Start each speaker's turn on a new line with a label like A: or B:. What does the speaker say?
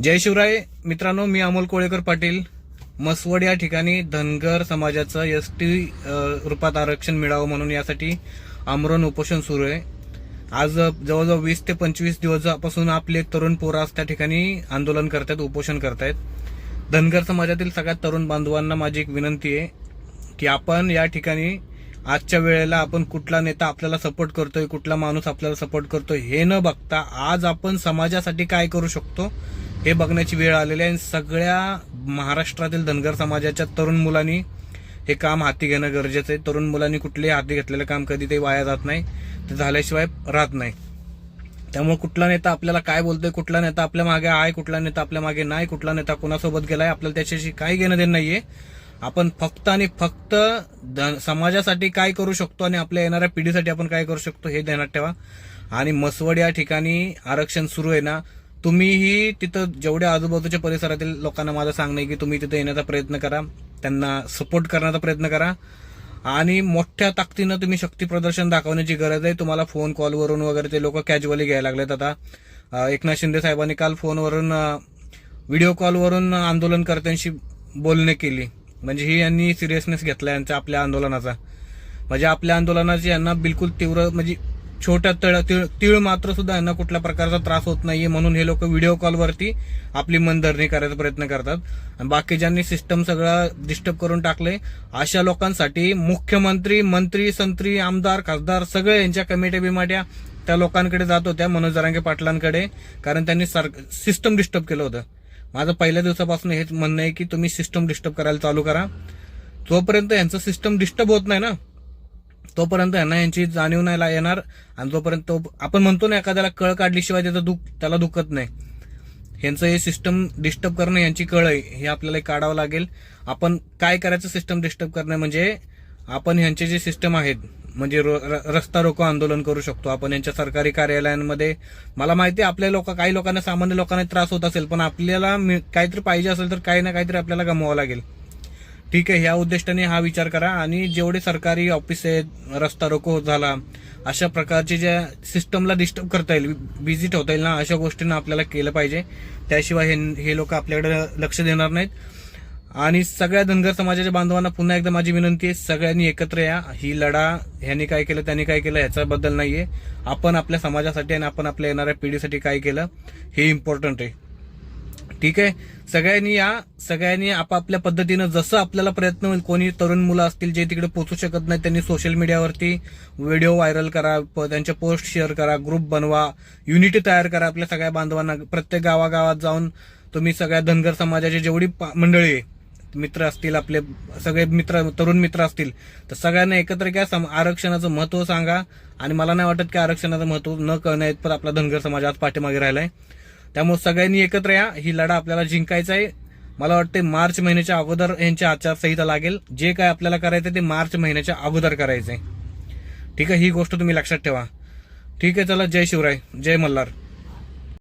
A: जय शिवराय. मित्रांनो मी अमोल कोळेकर पाटील. मसवड या ठिकाणी धनगर समाजाचं एस टी रूपात आरक्षण मिळावं म्हणून यासाठी आमरण उपोषण सुरू आहे. आज जवळजवळ वीस ते पंचवीस दिवसापासून आपले तरुण पोरं आज त्या ठिकाणी आंदोलन करतायत उपोषण करतायत. धनगर समाजातील सगळ्यात तरुण बांधवांना माझी एक विनंती आहे की आपण या ठिकाणी आजच्या वेळेला आपण कुठला नेता आपल्याला सपोर्ट करतोय कुठला माणूस आपल्याला सपोर्ट करतोय हे न बघता आज आपण समाजासाठी काय करू शकतो हे बघण्याची वेळ आलेली आहे. आणि सगळ्या महाराष्ट्रातील धनगर समाजाच्या तरुण मुलांनी हे काम हाती घेणं गरजेचं आहे. तरुण मुलांनी कुठलेही हाती घेतलेलं काम कधी ते वाया जात नाही. ते झाल्याशिवाय राहत नाही. त्यामुळे कुठला नेता आपल्याला काय बोलतोय कुठला नेता आपल्या मागे आहे कुठला नेता आपल्या मागे नाही कुठला नेता कोणासोबत गेलाय आपल्याला त्याच्याशी काही घेणं देणं नाहीये. आपण फक्त आणि फक्त समाजासाठी काय करू शकतो आणि आपल्या येणाऱ्या पिढीसाठी आपण काय करू शकतो हे ध्यानात ठेवा. आणि मसवड या ठिकाणी आरक्षण सुरू आहे ना तुम्हीही तिथं जेवढ्या आजूबाजूच्या परिसरातील लोकांना माझं सांगणं आहे की तुम्ही तिथं येण्याचा प्रयत्न करा त्यांना सपोर्ट करण्याचा प्रयत्न करा आणि मोठ्या ताकदीनं तुम्ही शक्ती प्रदर्शन दाखवण्याची गरज आहे. तुम्हाला फोन कॉलवरून वगैरे ते लोक कॅज्युअली घ्यायला लागलेत आता. एकनाथ शिंदे साहेबांनी काल फोनवरून व्हिडिओ कॉलवरून आंदोलनकर्त्यांशी बोलणे केली. म्हणजे ही यांनी सिरियसनेस घेतला यांचा आपल्या आंदोलनाचा. म्हणजे आपल्या आंदोलनाची यांना बिलकुल तीव्र म्हणजे छोट्या तळ तिळ तिळ मात्र सुद्धा यांना कुठल्या प्रकारचा त्रास होत नाहीये म्हणून हे लोक व्हिडिओ कॉलवरती आपली मनधरणी करायचा प्रयत्न करतात. आणि बाकीच्यांनी सिस्टम सगळं डिस्टर्ब करून टाकले अशा लोकांसाठी मुख्यमंत्री मंत्री संत्री आमदार खासदार सगळे यांच्या कमिट्या बिमाट्या त्या लोकांकडे जात होत्या मनोज जरांगे पाटलांकडे कारण त्यांनी सिस्टम डिस्टर्ब केलं होतं. माझं पहिल्या दिवसापासून हेच म्हणणं आहे की तुम्ही सिस्टम डिस्टर्ब करायला चालू करा. जोपर्यंत यांचं सिस्टम डिस्टर्ब होत नाही ना तोपर्यंत यांना यांची जाणीव नाही येणार. आणि जोपर्यंत तो आपण म्हणतो ना एखाद्याला कळ काढल्याशिवाय त्याचं दुख त्याला दुखत नाही. यांचं हे सिस्टम डिस्टर्ब करणं यांची कळ आहे. हे आपल्याला काढावं लागेल. आपण काय करायचं सिस्टम डिस्टर्ब करणं म्हणजे आपण ह्यांचे जे सिस्टम आहेत म्हणजे र- रस्ता रोको आंदोलन करू शकतो. आपण यांच्या सरकारी कार्यालयांमध्ये मला माहिती आहे आपल्या लोक काही लोकांना सामान्य लोकांना त्रास होत असेल पण आपल्याला मी- काहीतरी पाहिजे असेल तर काही ना काहीतरी आपल्याला गमवावं लागेल. ठीक आहे ह्या उद्दिष्टाने हा विचार करा आणि जेवढे सरकारी ऑफिस आहेत रस्ता रोको झाला अशा प्रकारचे ज्या सिस्टमला डिस्टर्ब करता येईल बिझी ठेवता येईल ना अशा गोष्टींना आपल्याला केलं पाहिजे. त्याशिवाय हे हे लोक आपल्याकडे लक्ष देणार नाहीत. आणि सगळ्या धनगर समाजाच्या बांधवांना पुन्हा एकदा माझी विनंती आहे सगळ्यांनी एकत्र या. ही लढा ह्यांनी काय केलं त्यांनी काय केलं ह्याच्याबद्दल आहे आपण आपल्या समाजासाठी आणि आपण आपल्या येणाऱ्या पिढीसाठी काय केलं हे इम्पॉर्टंट आहे. ठीक आहे? सगळ्यांनी या सगळ्यांनी आपापल्या पद्धतीनं जसं आपल्याला प्रयत्न होईल कोणी तरुण मुलं असतील जे तिकडे पोचू शकत नाही त्यांनी सोशल मीडियावरती व्हिडिओ व्हायरल करा प- त्यांच्या पोस्ट शेअर करा ग्रुप बनवा युनिटी तयार करा आपल्या सगळ्या बांधवांना. प्रत्येक गावागावात जाऊन तुम्ही सगळ्या धनगर समाजाची जेवढी मंडळी आहे मित्र असतील आपले सगळे मित्र तरुण मित्र असतील तर सगळ्यांना एकत्र घ्या. सम- आरक्षणाचं महत्त्व सांगा. आणि मला नाही वाटत की आरक्षणाचं महत्त्व न कळण्या इतपत आपला धनगर समाज आज पाठीमागे राहिलाय. त्यामुळे सगळ्यांनी एकत्र या. ही लढा आपल्याला जिंकायचा आहे. मला वाटते मार्च महिन्याच्या अगोदर यांची आचारसंहिता लागेल. जे काय आपल्याला करायचं ते मार्च महिन्याच्या अगोदर करायचंय. ठीक आहे ही गोष्ट तुम्ही लक्षात ठेवा. ठीक आहे चला जय शिवराय. जय मल्हार.